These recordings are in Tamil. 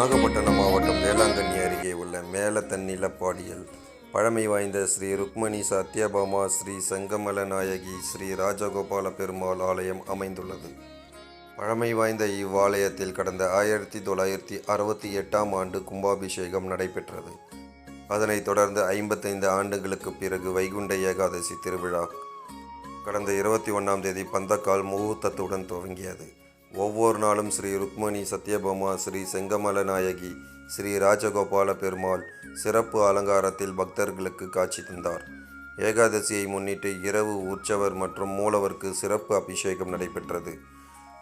நாகப்பட்டினம் மாவட்டம் வேளாங்கண்ணி அருகே உள்ள மேலத்தன்னிலப்பாடியில் பழமை வாய்ந்த ஸ்ரீ ருக்மணி சத்யபாமா ஸ்ரீ செங்கமல நாயகி ஸ்ரீ ராஜகோபால பெருமாள் ஆலயம் அமைந்துள்ளது. பழமை வாய்ந்த இவ்வாலயத்தில் கடந்த ஆயிரத்தி தொள்ளாயிரத்தி அறுபத்தி எட்டாம் ஆண்டு கும்பாபிஷேகம் நடைபெற்றது. அதனைத் தொடர்ந்து ஐம்பத்தைந்து ஆண்டுகளுக்கு பிறகு வைகுண்ட ஏகாதசி திருவிழா கடந்த இருபத்தி ஒன்றாம் தேதி பந்தக்கால் முகூர்த்தத்துடன் துவங்கியது. ஒவ்வொரு நாளும் ஸ்ரீ ருக்மணி சத்யபாமா ஸ்ரீ செங்கமல நாயகி ஸ்ரீ ராஜகோபால பெருமாள் சிறப்பு அலங்காரத்தில் பக்தர்களுக்கு காட்சி தந்தார். ஏகாதசியை முன்னிட்டு இரவு உற்சவர் மற்றும் மூலவருக்கு சிறப்பு அபிஷேகம் நடைபெற்றது.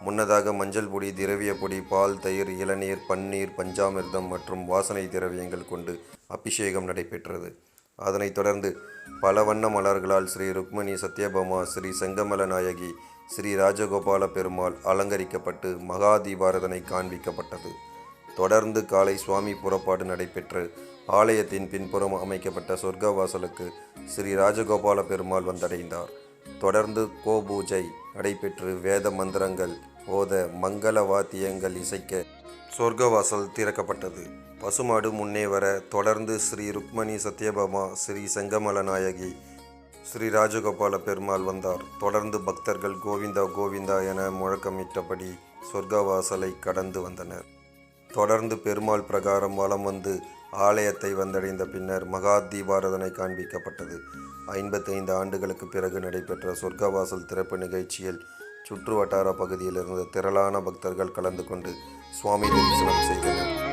முன்னதாக மஞ்சள் பொடி திரவிய பொடி பால் தயிர் இளநீர் பன்னீர் பஞ்சாமிர்தம் மற்றும் வாசனை திரவியங்கள் கொண்டு அபிஷேகம் நடைபெற்றது. அதனைத் தொடர்ந்து பல வண்ண மலர்களால் ஸ்ரீ ருக்மணி சத்யபாமா ஸ்ரீ செங்கமல நாயகி ஸ்ரீ ராஜகோபால பெருமாள் அலங்கரிக்கப்பட்டு மகா தீபாரதனை காண்பிக்கப்பட்டது. தொடர்ந்து காலை சுவாமி புறப்பாடு நடைபெற்று ஆலயத்தின் பின்புறம் அமைக்கப்பட்ட சொர்க்கவாசலுக்கு ஸ்ரீ ராஜகோபால பெருமாள் வந்தடைந்தார். தொடர்ந்து கோபூஜை நடைபெற்று வேத மந்திரங்கள் ஓத மங்கள வாத்தியங்கள் இசைக்க சொர்க்கவாசல் திறக்கப்பட்டது. பசுமாடு முன்னே வர தொடர்ந்து ஸ்ரீ ருக்மணி சத்யபாமா ஸ்ரீ செங்கமல நாயகி ஸ்ரீ ராஜகோபால பெருமாள் வந்தார். தொடர்ந்து பக்தர்கள் கோவிந்தா கோவிந்தா என முழக்கமிட்டபடி சொர்க்கவாசலை கடந்து வந்தனர். தொடர்ந்து பெருமாள் பிரகாரம் வலம் வந்து ஆலயத்தை வந்தடைந்த பின்னர் மகா தீபாரதனை காண்பிக்கப்பட்டது. ஐம்பத்தைந்து ஆண்டுகளுக்கு பிறகு நடைபெற்ற சொர்க்கவாசல் திறப்பு நிகழ்ச்சியில் சுற்று வட்டார பகுதியில் இருந்த திரளான பக்தர்கள் கலந்து கொண்டு சுவாமி தரிசனம் செய்தனர்.